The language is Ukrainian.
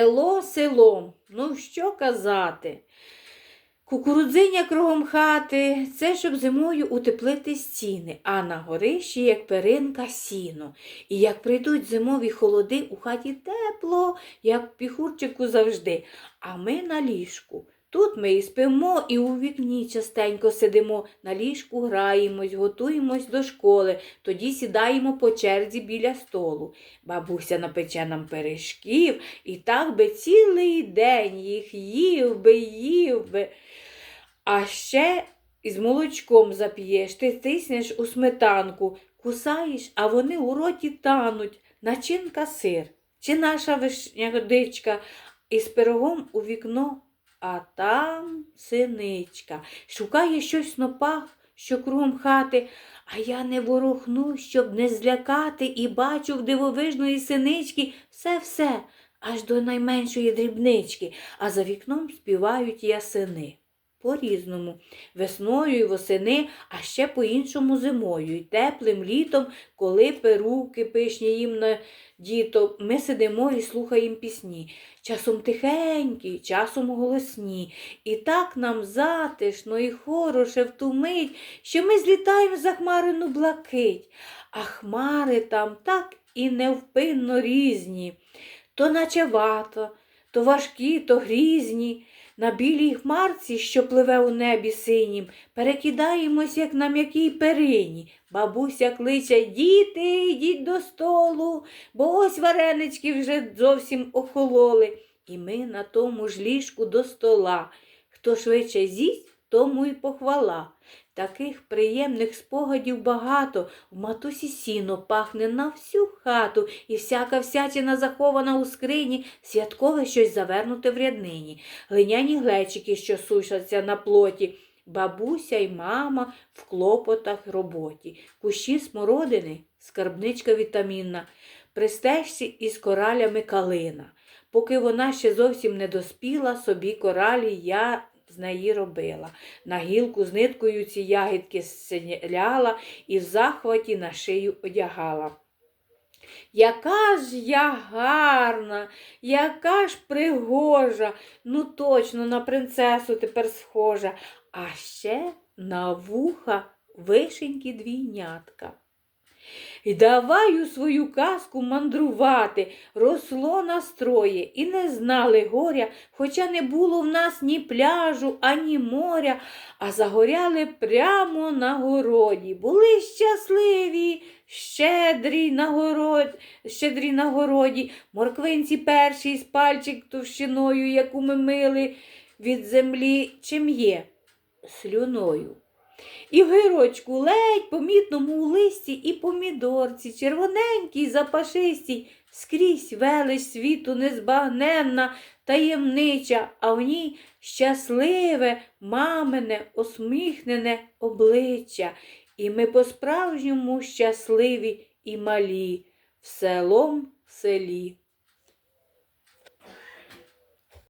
Село селом, ну що казати. Кукурудзиня кругом хати це щоб зимою утеплити стіни, а на горищі, як перинка, сіно. І як прийдуть зимові холоди, у хаті тепло, як піхурчику завжди. А ми на ліжку. Тут ми і спимо, і у вікні частенько сидимо, на ліжку граємось, готуємось до школи, тоді сідаємо по черзі біля столу. Бабуся напече нам пиріжків, і так би цілий день їх їв би, їв би. А ще із молочком зап'єш, ти тиснеш у сметанку, кусаєш, а вони у роті тануть. Начинка сир, чи наша вишнядичка, із пирогом у вікно, а там синичка. Шукає щось нопах, що кругом хати, а я не ворухну, щоб не злякати, і бачу в дивовижної синички все-все, аж до найменшої дрібнички, а за вікном співають ясини. По-різному, весною і восени, а ще по-іншому зимою, і теплим літом, коли перуки пишні їм на діто, ми сидимо і слухаємо пісні. Часом тихенькі, часом голосні. І так нам затишно і хороше в ту мить, що ми злітаємо за хмарину блакить, а хмари там так і невпинно різні. То наче вата, то важкі, то грізні. На білій хмарці, що пливе у небі синім, перекидаємось, як на м'якій перині. Бабуся кличе діти, йдіть до столу, бо ось варенички вже зовсім охололи. І ми на тому ж ліжку до стола. Хто швидше з'їсть, тому й похвала. Таких приємних спогадів багато, в матусі сіно пахне на всю хату, і всяка всячина захована у скрині, святкове щось завернуте в ряднині, глиняні глечики, що сушаться на плоті, бабуся й мама в клопотах роботі, кущі смородини, скарбничка вітамінна, при стежці із коралями калина. Поки вона ще зовсім не доспіла, собі коралі я з неї робила. На гілку з ниткою ці ягідки синяла і в захваті на шию одягала. Яка ж я гарна, яка ж пригожа, ну точно на принцесу тепер схожа, а ще на вуха вишенькі двійнятка. І давай у свою казку мандрувати, росло настроє, і не знали горя, хоча не було в нас ні пляжу, ані моря, а загоряли прямо на городі. Були щасливі, щедрі на, город... щедрі на городі, морквинці перші з пальчик товщиною, яку ми мили від землі, чим є слюною. І гирочку ледь помітному у листі і помідорці, червоненькій, запашистій, скрізь велич світу незбагненна, таємнича, а в ній щасливе, мамине, усміхнене обличчя. І ми по-справжньому щасливі і малі в селом селі.